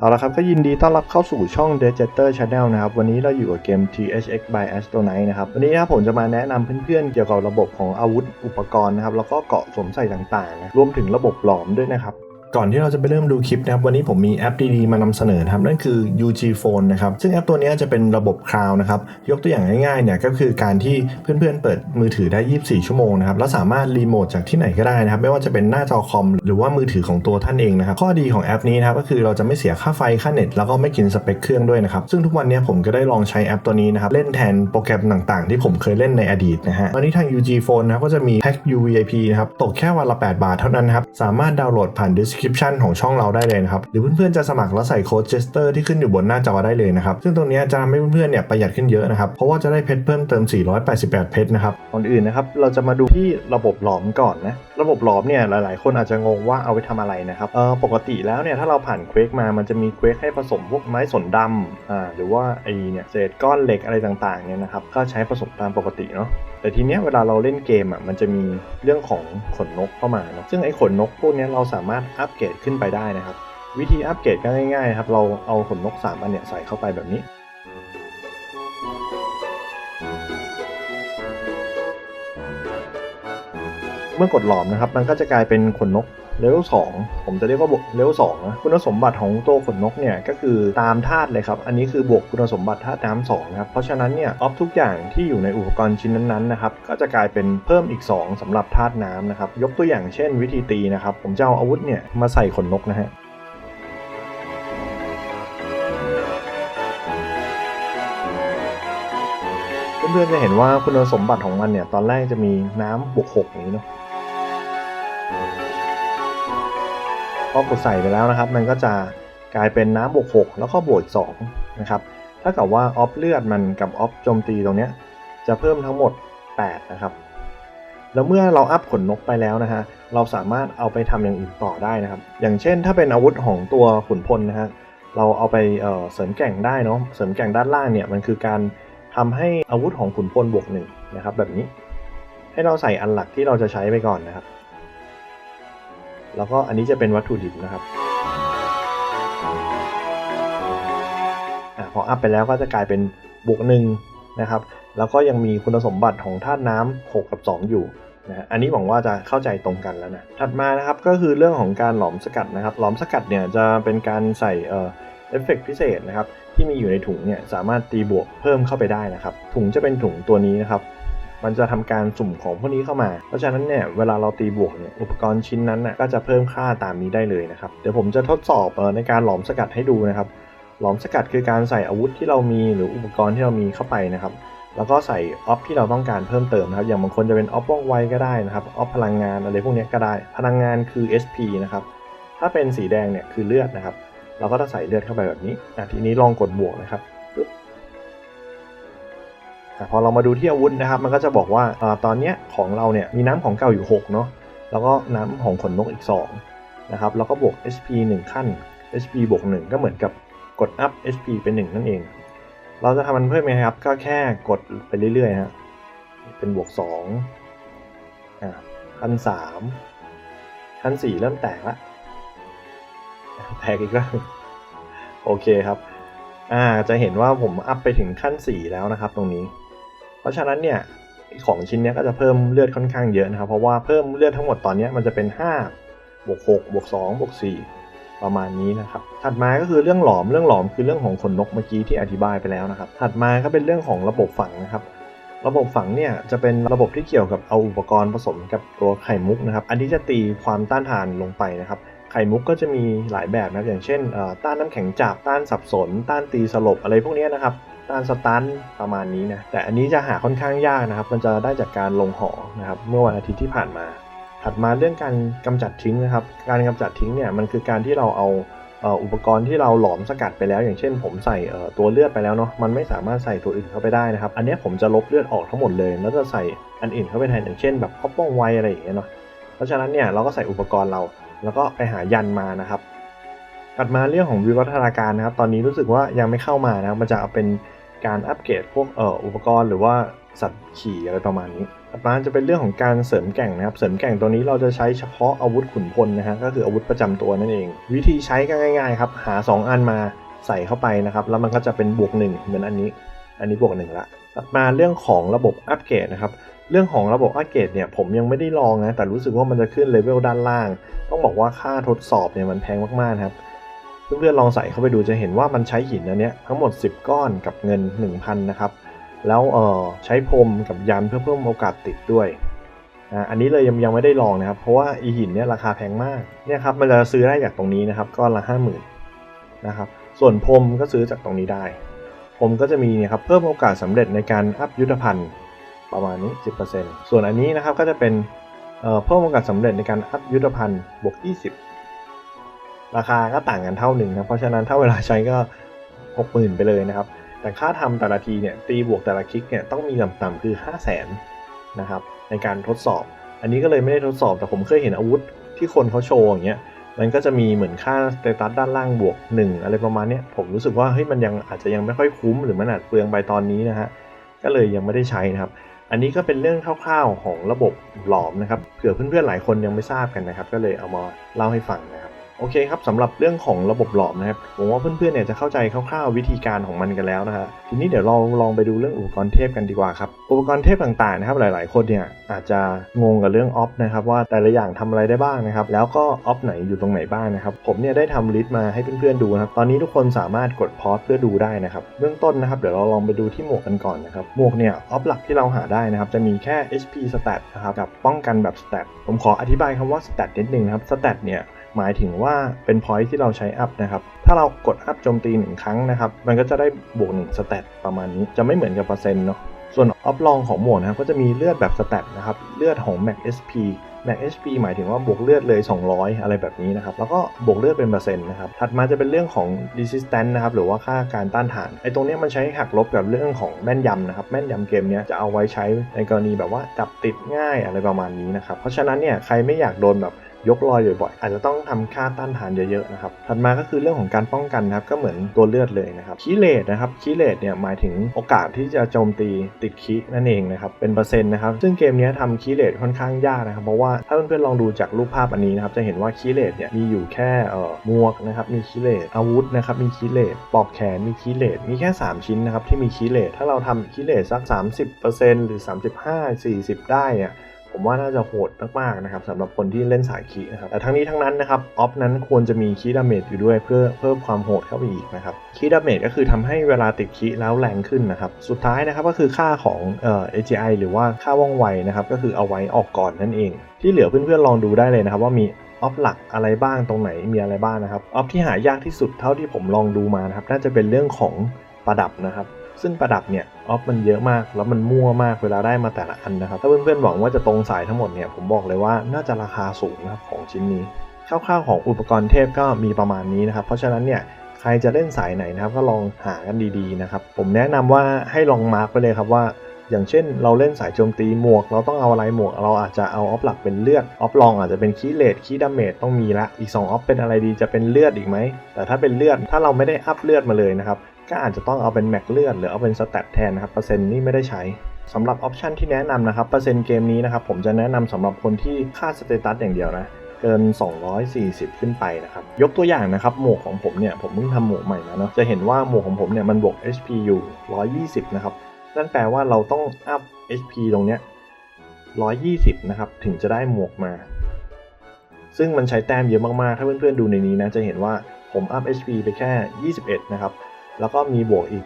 เอาละครับก็ยินดีต้อนรับเข้าสู่ช่อง d e j e t e r Channel นะครับ วันนี้เราอยู่กับเกม THX by Astronaut นะครับ วันนี้นะครับผมจะมาแนะนำเพื่อนๆ เกี่ยวกับระบบของอาวุธอุปกรณ์นะครับ แล้วก็เกาะสวมใส่ต่างๆนะรวมถึงระบบหลอมด้วยนะครับ ก่อนที่เราจะไปเริ่มดูคลิปนะครับวันนี้ผมมีแอปดีๆ มานำเสนอครับนั่นคือ UG Phone นะครับซึ่งแอปตัวนี้จะเป็นระบบคลาวนะครับยกตัวอย่างง่ายๆเนี่ยก็คือการที่เพื่อนๆเปิดมือถือได้ 24 ชั่วโมงนะครับแล้วสามารถรีโมทจากที่ไหนก็ได้นะครับไม่ว่าจะเป็นหน้าจอคอม หรือว่ามือถือของตัวท่านเองนะครับข้อดีของแอปนี้นะครับก็คือเราจะไม่เสียค่าไฟค่าเน็ตแล้วก็ไม่กินสเปคเครื่องด้วยนะครับซึ่งทุกวันนี้ผมก็ได้ลองใช้แอปตัวนี้นะครับเล่นแทนโปรแกรมต่างๆ ที่ผมเคยเล่นในอดีตนะฮะตอนนี้ทาง UG Phone นะครับก็จะมีแพ็ก UVIP นะครับตกแค่วันละ 8 บาทเท่านั้นครับสามารถดาวน์โหลดผ่าน description ของช่องเราได้เลยนะครับ หรือเพื่อนๆจะสมัครแล้วใส่โค้ด Jester ที่ขึ้นอยู่บนหน้าจอได้เลยนะครับ ซึ่งตรงนี้จะทำให้เพื่อนๆเนี่ยประหยัดขึ้นเยอะนะครับ เพราะว่าจะได้เพชรเพิ่มเติม 488 เพชรนะครับ ก่อนอื่นนะครับ เราจะมาดูที่ระบบหลอมก่อนนะ ระบบหลอมเนี่ยหลายๆ คนอาจจะงงว่าเอาไปทำอะไรนะครับเออปกติแล้วเนี่ยถ้าเราผ่านเควกมา มันจะมีเควกให้ผสมพวกไม้สนดำอ่าหรือว่าไอเนี่ยเศษก้อนเหล็กอะไรต่างๆเนี่ยนะครับก็ใช้ผสมตามปกติเนาะแต่ทีเนี้ยเวลาเราเล่นเกมอะมันจะมีเรื่องของขนนกเข้ามาเนาะซึ่งไอ้ขนนกพวกเนี้ยเราสามารถอัปเกรดขึ้นไปได้นะครับ วิธีอัปเกรดก็ง่ายๆครับ เราเอาขนนก 3 อันเนี่ยใส่เข้าไปแบบนี้ เมื่อกดหลอมนะครับ มันก็จะกลายเป็นขนนกเลเวล2ผมจะเรียกว่าบวกเลเวล2นะคุณสมบัติของตัวขนนกเนี่ยก็คือตามธาตุเลยครับ อันนี้คือบวกคุณสมบัติธาตุน้ำสองนะครับเพราะฉะนั้นเนี่ยออฟทุกอย่างที่อยู่ในอุปกรณ์ชิ้นนั้นๆนะครับก็จะกลายเป็นเพิ่มอีก 2สำหรับธาตุน้ำนะครับยกตัวอย่างเช่น วิธีตีนะครับผมจะเอาอาวุธเนี่ยมาใส่ขนนกนะฮะเพื่อนๆจะเห็นว่าคุณสมบัติของมันเนี่ยตอนแรกจะมีน้ำบวกหกอย่างนี้เนาะ พอกดใส่ไปแล้วนะครับ มันก็จะกลายเป็นน้ำบวกหกแล้วก็บวกสองนะครับถ้ากับว่าออฟเลือดมันกับออฟโจมตีตรงเนี้ยจะเพิ่มทั้งหมด 8 นะครับ แล้วเมื่อเราอัพขนนกไปแล้วนะฮะเราสามารถเอาไปทำอย่างอื่นต่อได้นะครับ อย่างเช่น ถ้าเป็นอาวุธของตัวขุนพลนะฮะเราเอาไปเเสริมแก่งได้เนาะเสริมแก่งด้านล่างเนี่ยมันคือการทำให้อาวุธของขุนพลบวกหนึ่งนะครับแบบนี้ ให้เราใส่อันหลักที่เราจะใช้ไปก่อนนะครับ แล้วก็อันนี้จะเป็นวัตถุดิบนะครับอพออัพไปแล้วก็จะกลายเป็นบวกหนึ่งนะครับ แล้วก็ยังมีคุณสมบัติของธาตุน้ำ6กับ 2 อยู่นะอันนี้หวังว่าจะเข้าใจตรงกันแล้วนะ ถัดมานะครับก็คือเรื่องของการหลอมสกัดนะครับ หลอมสกัดเนี่ยจะเป็นการใส่เอ่อเอฟเฟกพิเศษนะครับที่มีอยู่ในถุงเนี่ยสามารถตีบวกเพิ่มเข้าไปได้นะครับ ถุงจะเป็นถุงตัวนี้นะครับ มันจะทำการสุ่มของพวกนี้เข้ามา เพราะฉะนั้นเนี่ยเวลาเราตีบวกเนี่ยอุปกรณ์ชิ้นนั้นน่ะก็จะเพิ่มค่าตามนี้ได้เลยนะครับ เดี๋ยวผมจะทดสอบเออในการหลอมสกัดให้ดูนะครับ หลอมสกัดคือการใส่อาวุธที่เรามีหรืออุปกรณ์ที่เรามีเข้าไปนะครับ แล้วก็ใส่ออฟที่เราต้องการเพิ่มเติมนะครับ อย่างบางคนจะเป็นออฟว่องไวก็ได้นะครับ ออฟพลังงานอะไรพวกนี้ก็ได้ พลังงานคือ SP นะครับ ถ้าเป็นสีแดงเนี่ยคือเลือดนะครับ เราก็จะใส่เลือดเข้าไปแบบนี้อะทีนี้ลองกดบวกนะครับ ปึ๊บอ่พอเรามาดูที่อาวุธนะครับ มันก็จะบอกว่าอตอนนี้ของเราเนี่ยมีน้ำของเก่าอยู่ 6 เนาะแล้วก็น้ำของขนนกอีก2นะครับแล้วก็บวก HP 1 ขั้น HP บวก 1 ก็เหมือนกับกดอัพ HP เป็น 1 นั่นเอง เราจะทำมันเพิ่มไหมครับ ก็แค่กดไปเรื่อยๆฮะเป็นบวก2อ่าขั้น3ขั้น4เริ่มแตกละแตกอีกแล้ว โอเคครับ อ่า จะเห็นว่าผมอัพไปถึงขั้น 4 แล้วนะครับตรงนี้ เพราะฉะนั้นเนี่ยของชิ้นนี้ก็จะเพิ่มเลือดค่อนข้างเยอะนะครับ เพราะว่าเพิ่มเลือดทั้งหมดตอนนี้มันจะเป็น5บวก6บวก2บวก4ประมาณนี้นะครับ ถัดมาก็คือเรื่องหลอมเรื่องหลอมคือเรื่องของขนนกเมื่อกี้ที่อธิบายไปแล้วนะครับ ถัดมาก็เป็นเรื่องของระบบฝังนะครับ ระบบฝังเนี่ยจะเป็นระบบที่เกี่ยวกับเอาอุปกรณ์ผสมกับตัวไข่มุกนะครับ อันที่จะตีความต้านทานลงไปนะครับไข่มุกก็จะมีหลายแบบนะอย่างเช่นต้านน้ำแข็งจับต้านสับสน ต้านตีสลบอะไรพวกนี้นะครับ ต้านสตันประมาณนี้นะแต่อันนี้จะหาค่อนข้างยากนะครับ มันจะได้จากการลงหอนะครับเมื่อวันอาทิตย์ที่ผ่านมา ถัดมาเรื่องการกำจัดทิ้งนะครับ การกำจัดทิ้งเนี่ยมันคือการที่เราเอาอุปกรณ์ที่เราหลอมสกัดไปแล้ว อย่างเช่น ผมใส่ตัวเลือดไปแล้วเนาะมันไม่สามารถใส่ตัวอื่นเข้าไปได้นะครับ อันนี้ผมจะลบเลือดออกทั้งหมดเลย แล้วจะใส่อันอื่นเข้าไปแทนอย่างเช่น แบบข้อป้องไวอะไรอย่างเงี้ยเนาะเพราะฉะนั้นเนี่ยเราก็ใส่อุปกรณ์เรา แล้วก็ไปหายันมานะครับถัดมาเรื่องของวิวัฒนาการนะครับ ตอนนี้รู้สึกว่ายังไม่เข้ามานะมันจะเป็น การอัปเกรดพวกเอ่ออุปกรณ์หรือว่าสัตว์ขี่อะไรประมาณนี้ต่อมาจะเป็นเรื่องของการเสริมแก่งนะครับ เสริมแก่งตัวนี้เราจะใช้เฉพาะอาวุธขุนพลนะฮะ ก็คืออาวุธประจำตัวนั่นเอง วิธีใช้ก็ง่าย ๆ ครับ หา 2 อันมาใส่เข้าไปนะครับ แล้วมันก็จะเป็นบวก 1 เหมือนอันนี้ อันนี้บวก1ละต่อมาเรื่องของระบบอัปเกรดนะครับ เรื่องของระบบอัปเกรดเนี่ยผมยังไม่ได้ลองนะ แต่รู้สึกว่ามันจะขึ้นเลเวลด้านล่าง ต้องบอกว่าค่าทดสอบเนี่ยมันแพงมากๆครับ เพื่อนๆลองใส่เข้าไปดูจะเห็นว่ามันใช้หินอันเนี้ยทั้งหมด 10 ก้อนกับเงิน 1,000 นะครับ แล้วเออใช้พรมกับยันเพื่อเพิ่มโอกาสติดด้วยนะอันนี้เลยยังยังไม่ได้ลองนะครับ เพราะว่าอีหินเนี่ยราคาแพงมากเนี่ยครับมันจะซื้อได้จากตรงนี้นะครับก้อนละห้าหมื่นนะครับส่วนพรมก็ซื้อจากตรงนี้ได้พรมก็จะมีเนี่ยครับเพิ่มโอกาสสำเร็จในการอัพยุทธภัณฑ์ประมาณนี้ 10%ส่วนอันนี้นะครับก็จะเป็นเเพิ่มโอกาสสำเร็จในการอัพยุทธภัณฑ์บวก 20 ราคาก็ต่างกันเท่าหนึ่งนะเพราะฉะนั้นถ้าเวลาใช้ก็หกหมื่นไปเลยนะครับ แต่ค่าทำแต่ละทีเนี่ยตีบวกแต่ละคลิกเนี่ยต้องมีต่ำๆคือ 5 0 0แสนนะครับในการทดสอบ อันนี้ก็เลยไม่ได้ทดสอบแต่ผมเคยเห็นอาวุธที่คนเขาโชว์อย่างเงี้ยมันก็จะมีเหมือนค่าสเตตัสด้านล่างบวก 1 อะไรประมาณนี้ผมรู้สึกว่าเฮ้ยมันยังอาจจะยังไม่ค่อยคุ้ม หรือมันอาจเปลืองไปตอนนี้นะฮะก็เลยยังไม่ได้ใช้นะครับ อันนี้ก็เป็นเรื่องคร่าวๆของระบบหลอมนะครับเผื่อเพื่อนๆหลายคนยังไม่ทราบกันนะครับ ก็เลยเอามาเล่าให้ฟังนะครับ โอเคครับสำหรับเรื่องของระบบหลอมนะครับผมว่าเพื่อนๆเนี่ยจะเข้าใจคร่าวๆวิธีการของมันกันแล้วนะฮะทีนี้เดี๋ยวเราลองไปดูเรื่องอุปกรณ์เทพกันดีกว่าครับอุปกรณ์เทพต่างๆนะครับหลายๆคนเนี่ยอาจจะงงกับเรื่องออฟนะครับว่าแต่ละอย่างทำอะไรได้บ้างนะครับแล้วก็ออฟไหนอยู่ตรงไหนบ้างนะครับผมเนี่ยได้ทำลิสต์มาให้เพื่อนๆดูนะครับตอนนี้ทุกคนสามารถกดพอสเพื่อดูได้นะครับเบื้องต้นนะครับเดี๋ยวเราลองไปดูที่หมวกกันก่อนนะครับหมวกเนี่ยออฟหลักที่เราหาได้นะครับจะมีแค่ HP stat นะครับกับป้องกันแบบ stat ผมขออธิบายคำว่า stat นิดนึงนะครับ stat เนี่ย หมายถึงว่าเป็น point ที่เราใช้อัพนะครับ ถ้าเรากดอัพโจมตีหนึ่งครั้งนะครับ มันก็จะได้บวก1สเตตประมาณนี้ จะไม่เหมือนกับเปอร์เซ็นต์เนาะ ส่วนอัพลองของหมวดนะครับ ก็จะมีเลือดแบบสเตตนะครับ เลือดของ Max SP Max HP หมายถึงว่าบวกเลือดเลย 200 อะไรแบบนี้นะครับ แล้วก็บวกเลือดเป็นเปอร์เซ็นต์นะครับ ถัดมาจะเป็นเรื่องของ resistance นะครับ หรือว่าค่าการต้านทาน ไอ้ตรงนี้มันใช้หักลบกับเรื่องของแม่นยำนะครับ แม่นยำเกมเนี้ยจะเอาไว้ใช้ในกรณีแบบว่าจับติดง่ายอะไรประมาณนี้นะครับ เพราะฉะนั้นเนี่ยใครไม่อยากโดนแบบ ยกลอยบ่อยๆอาจจะต้องทำค่าต้านทานเยอะๆนะครับถัดมาก็คือเรื่องของการป้องกันนะครับก็เหมือนตัวเลือดเลยนะครับคีเลตนะครับคีเลตเนี่ยหมายถึงโอกาสที่จะโจมตีติดคีนั่นเองนะครับเป็นเปอร์เซ็นต์นะครับซึ่งเกมนี้ทำคีเลตค่อนข้างยากนะครับเพราะว่าถ้าเพื่อนๆลองดูจากรูปภาพอันนี้นะครับจะเห็นว่าคีเลตเนี่ยมีอยู่แค่เอ่อมวกนะครับมีคีเลตอาวุธนะครับมีคีเลตปลอกแขนมีคีเลตมีแค่ 3 ชิ้นนะครับที่มีคีเลตถ้าเราทำคีเลตสัก 30%หรือ 35-40 ได้เนี่ย ผมว่าน่าจะโหดมากๆนะครับสำหรับคนที่เล่นสายคีนะครับแต่ทั้งนี้ทั้งนั้นนะครับออฟนั้นควรจะมีคีดาเมจอยู่ด้วยเพื่อเพิ่มความโหดเข้าไปอีกนะครับคีดาเมจก็คือทำให้เวลาติดคีแล้วแรงขึ้นนะครับสุดท้ายนะครับก็คือค่าของเอ่อ AGI หรือว่าค่าว่องไวนะครับก็คือเอาไว้ออกก่อนนั่นเอง ที่เหลือเพื่อนๆลองดูได้เลยนะครับว่ามีออฟหลักอะไรบ้างตรงไหนมีอะไรบ้างนะครับออฟที่หายากที่สุดเท่าที่ผมลองดูมานะครับน่าจะเป็นเรื่องของประดับนะครับ ซึ่งประดับเนี่ยออฟมันเยอะมาก แล้วมันมั่วมากเวลาได้มาแต่ละอันนะครับ ถ้าเพื่อนๆหวังว่าจะตรงสายทั้งหมดเนี่ยผมบอกเลยว่าน่าจะราคาสูงนะครับของชิ้นนี้คร่าวๆของอุปกรณ์เทพก็มีประมาณนี้นะครับ เพราะฉะนั้นเนี่ยใครจะเล่นสายไหนนะครับก็ลองหากันดีๆนะครับ ผมแนะนำว่าให้ลองมาร์กไปเลยครับว่า อย่างเช่น เราเล่นสายโจมตีหมวก เราต้องเอาอะไรหมวก เราอาจจะเอาออฟหลักเป็นเลือดออฟรองอาจจะเป็นคีเลดคีดาเมจต้องมีละอีก2ออฟเป็นอะไรดีจะเป็นเลือดอีกไหมแต่ถ้าเป็นเลือดถ้าเราไม่ได้อัพเลือดมาเลยนะครับ ก็อาจจะต้องเอาเป็นแม็กเลือดหรือเอาเป็นสแตทแทนนะครับเปอร์เซ็นต์นี่ไม่ได้ใช้สำหรับออปชันที่แนะนำนะครับเปอร์เซ็นต์เกมนี้นะครับผมจะแนะนำสำหรับคนที่ค่าสเตตัสอย่างเดียวนะเกิน 240 ขึ้นไปนะครับ ยกตัวอย่างนะครับ หมวกของผมเนี่ย ผมเพิ่งทำหมวกใหม่มาเนาะ จะเห็นว่าหมวกของผมเนี่ย มันบวก HP อยู่ 120 นะครับ นั่นแปลว่าเราต้องอัพ HP ตรงเนี้ย 120 นะครับ ถึงจะได้หมวกมา ซึ่งมันใช้แต้มเยอะมาก ๆ ถ้าเพื่อน ๆ ดูในนี้นะ จะเห็นว่าผมอัพ HP ไปแค่ 21 นะครับ แล้วก็มีบวกอีก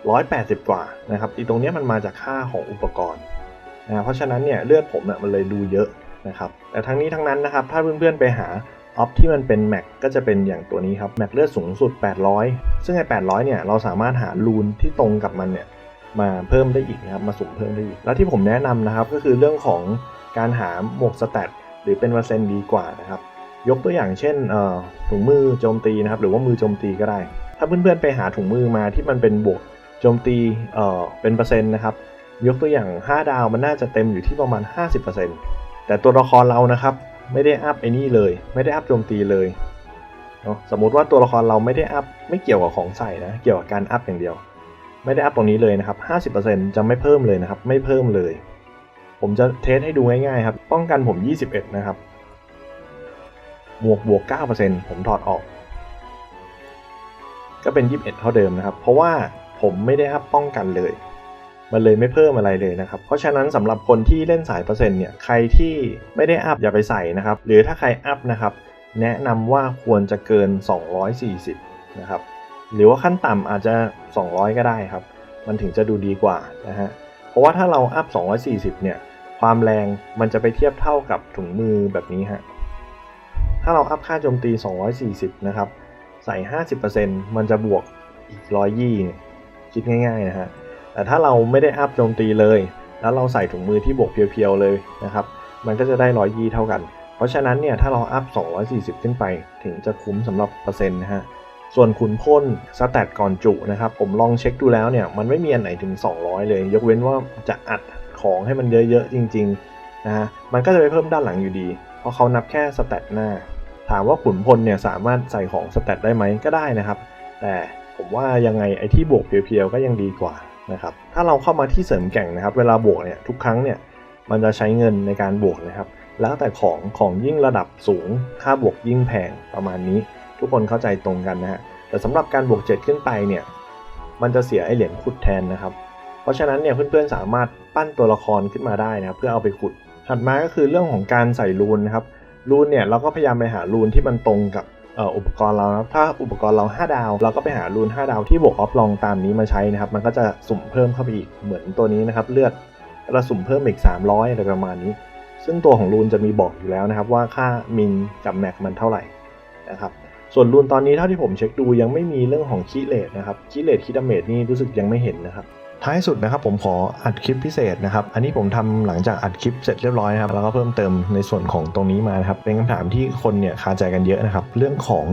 180 กว่านะครับอีตรงนี้มันมาจากค่าของอุปกรณ์นะเพราะฉะนั้นเนี่ยเลือดผมเนี่ยมันเลยดูเยอะนะครับแต่ทั้งนี้ทั้งนั้นนะครับถ้าเพื่อนๆไปหาออฟที่มันเป็นแม็กก็จะเป็นอย่างตัวนี้ครับแม็กเลือดสูงสุด 800 ซึ่งไอ้800 เนี่ยเราสามารถหารูนที่ตรงกับมันเนี่ยมาเพิ่มได้อีกนะครับมาสุ่มเพิ่มได้อีก แล้วที่ผมแนะนำนะครับก็คือเรื่องของการหาหมวกสแตทหรือเป็นเปอร์เซ็นต์ดีกว่านะครับยกตัวอย่างเช่นถุงมือโจมตีนะครับหรือว่ามือโจมตีก็ได้ ถ้าเพื่อนๆไปหาถุงมือมาที่มันเป็นบวกโจมตีเอ่อเป็นเปอร์เซ็นต์นะครับ ยกตัวอย่าง 5 ดาวมันน่าจะเต็มอยู่ที่ประมาณ 50%แต่ตัวละครเรานะครับไม่ได้อัพไอ้นี่เลย ไม่ได้อัพโจมตีเลยเนาะสมมุติว่าตัวละครเราไม่ได้อัพไม่เกี่ยวกับของใส่นะเกี่ยวกับการอัพอย่างเดียว ไม่ได้อัพตรงนี้เลยนะครับ 50%จะไม่เพิ่มเลยนะครับ ไม่เพิ่มเลย ผมจะเทสให้ดูง่ายๆครับ ป้องกันผม 21 นะครับหมวกบวก 9%ผมถอดออก ก็เป็น 21 เท่าเดิมนะครับ เพราะว่าผมไม่ได้อัพป้องกันเลย มันเลยไม่เพิ่มอะไรเลยนะครับ เพราะฉะนั้นสำหรับคนที่เล่นสายเปอร์เซ็นต์เนี่ย ใครที่ไม่ได้อัพอย่าไปใส่นะครับ หรือถ้าใครอัพนะครับ แนะนำว่าควรจะเกิน 240 นะครับ หรือว่าขั้นต่ำอาจจะ 200 ก็ได้ครับ มันถึงจะดูดีกว่านะฮะ เพราะว่าถ้าเราอัพ 240 เนี่ย ความแรงมันจะไปเทียบเท่ากับถุงมือแบบนี้ฮะ ถ้าเราอัพค่าโจมตี 240 นะครับ ใส่ 50%มันจะบวกอีก120เนี่คิดง่ายๆนะฮะ แต่ถ้าเราไม่ได้อัพโจมตีเลย แล้วเราใส่ถุงมือที่บวกเพียวๆเลยนะครับ มันก็จะได้120เท่ากัน เพราะฉะนั้นเนี่ยถ้าเราอัพ 240 ขึ้นไป ถึงจะคุ้มสำหรับเปอร์เซ็นต์นะฮะ ส่วนขุนพลสแตทก่อนจุนะครับ ผมลองเช็คดูแล้วเนี่ย มันไม่มีอันไหนถึง 200 เลย ยกเว้นว่าจะอัดของให้มันเยอะๆจริงๆนะฮะ มันก็จะไปเพิ่มด้านหลังอยู่ดี เพราะเขานับแค่สแตทหน้า ถามว่าขุนพลเนี่ยสามารถใส่ของสแตทได้ไหมก็ได้นะครับ แต่ผมว่ายังไงไอ้ที่บวกเพียวๆก็ยังดีกว่านะครับ ถ้าเราเข้ามาที่เสริมแก่งนะครับ เวลาบวกเนี่ยทุกครั้งเนี่ยมันจะใช้เงินในการบวกนะครับ แล้วแต่ของของยิ่งระดับสูง ค่าบวกยิ่งแพงประมาณนี้ ทุกคนเข้าใจตรงกันนะฮะ แต่สำหรับการบวก 7 ขึ้นไปเนี่ย มันจะเสียไอเหรียญขุดแทนนะครับ เพราะฉะนั้นเนี่ยเพื่อนๆสามารถปั้นตัวละครขึ้นมาได้นะครับเพื่อเอาไปขุด ถัดมาก็คือเรื่องของการใส่รูนนะครับ รูนเนี่ยเราก็พยายามไปหารูนที่มันตรงกับอ,อ,อุปกรณ์เรานะครับถ้าอุปกรณ์เรา 5 ดาว เราก็ไปหารูน 5 ดาวที่บวกออฟลองตามนี้มาใช้นะครับ มันก็จะสุ่มเพิ่มเข้าไปอีกเหมือนตัวนี้นะครับ เลือดเราสุ่มเพิ่มอีก 300 อะไรประมาณนี้ ซึ่งตัวของรูนจะมีบอกอยู่แล้วนะครับ ว่าค่ามินกับแม็กมันเท่าไหร่นะครับ ส่วนรูนตอนนี้เท่าที่ผมเช็คดูยังไม่มีเรื่องของคีเลตนะครับคีเลตคีดาเมจนี่รู้สึกยังไม่เห็นนะครับ ท้ายสุดนะครับผมขออัดคลิปพิเศษนะครับ อันนี้ผมทำหลังจากอัดคลิปเสร็จเรียบร้อยนะครับ แล้วก็เพิ่มเติมในส่วนของตรงนี้มานะครับ เป็นคำถามที่คนเนี่ยคาใจกันเยอะนะครับ เรื่องของ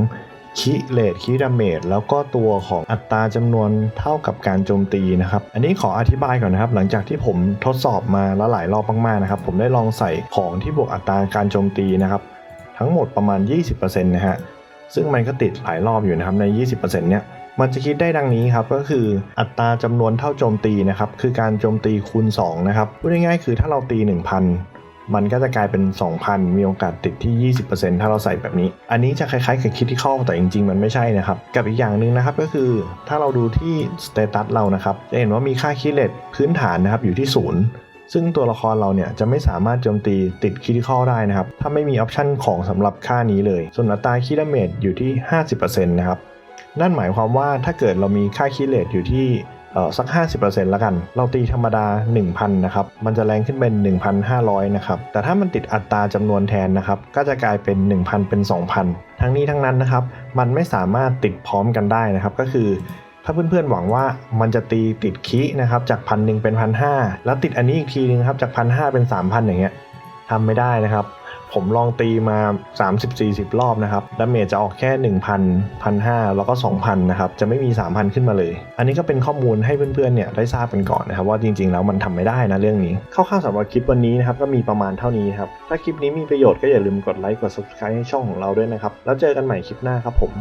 คิเลตคิดาเมจแล้วก็ตัวของอัตราจำนวนเท่ากับการโจมตีนะครับ อันนี้ขออธิบายก่อนนะครับ หลังจากที่ผมทดสอบมาแล้วหลายรอบมากๆนะครับ ผมได้ลองใส่ของที่บวกอัตราการโจมตีนะครับ ทั้งหมดประมาณ 20%นะฮะซึ่งมันก็ติดหลายรอบอยู่นะครับใน 20%เนี้ย มันจะคิดได้ดังนี้ครับก็คืออัตราจำนวนเท่าโจมตีนะครับคือการโจมตีคูณ2นะครับพูดง่ายๆคือถ้าเราตี 1,000 มันก็จะกลายเป็น 2,000 มีโอกาสติดที่ 20%ถ้าเราใส่แบบนี้ อันนี้จะคล้ายๆกับคิดที่เข้าแต่จริงๆ มันไม่ใช่นะครับ กับอีกอย่างหนึ่งนะครับก็คือถ้าเราดูที่สเตตัสเรานะครับจะเห็นว่ามีค่าคิเลตพื้นฐานนะครับอยู่ที่ 0ซึ่งตัวละครเราเนี่ยจะไม่สามารถโจมตีติดคิดที่เข้าได้นะครับ ถ้าไม่มีออปชันของสำหรับค่านี้เลย ส่วนอัตราคิดเมจอยู่ที่ 50%นะครับ นั่นหมายความว่าถ้าเกิดเรามีค่าคิเลตอยู่ที่เอ่อสัก 50%แล้วกัน เราตีธรรมดา 1,000 นะครับ มันจะแรงขึ้นเป็น 1,500 นะครับ แต่ถ้ามันติดอัตราจำนวนแทนนะครับ ก็จะกลายเป็น 1,000 เป็น 2,000 ทั้งนี้ทั้งนั้นนะครับ มันไม่สามารถติดพร้อมกันได้นะครับ ก็คือ ถ้าเพื่อนๆหวังว่ามันจะตีติดคินะครับ จากพันหนึ่งเป็นพันห้าแล้วติดอันนี้อีกทีนึงครับ จากพันห้าเป็นสามพันอย่างเงี้ยทำไม่ได้นะครับ ผมลองตีมา 30-40 รอบนะครับดาเมจจะออกแค่ 1,000 1,500 แล้วก็ 2,000 นะครับ จะไม่มี 3,000 ขึ้นมาเลย อันนี้ก็เป็นข้อมูลให้เพื่อนๆ เนี่ยได้ทราบกันก่อนนะครับ ว่าจริงๆ แล้วมันทำไม่ได้นะเรื่องนี้คร่าวๆสำหรับคลิปวันนี้นะครับ ก็มีประมาณเท่านี้ครับ ถ้าคลิปนี้มีประโยชน์ก็อย่าลืมกดไลค์ กด subscribe ให้ช่องของเราด้วยนะครับ แล้วเจอกันใหม่คลิปหน้าครับผม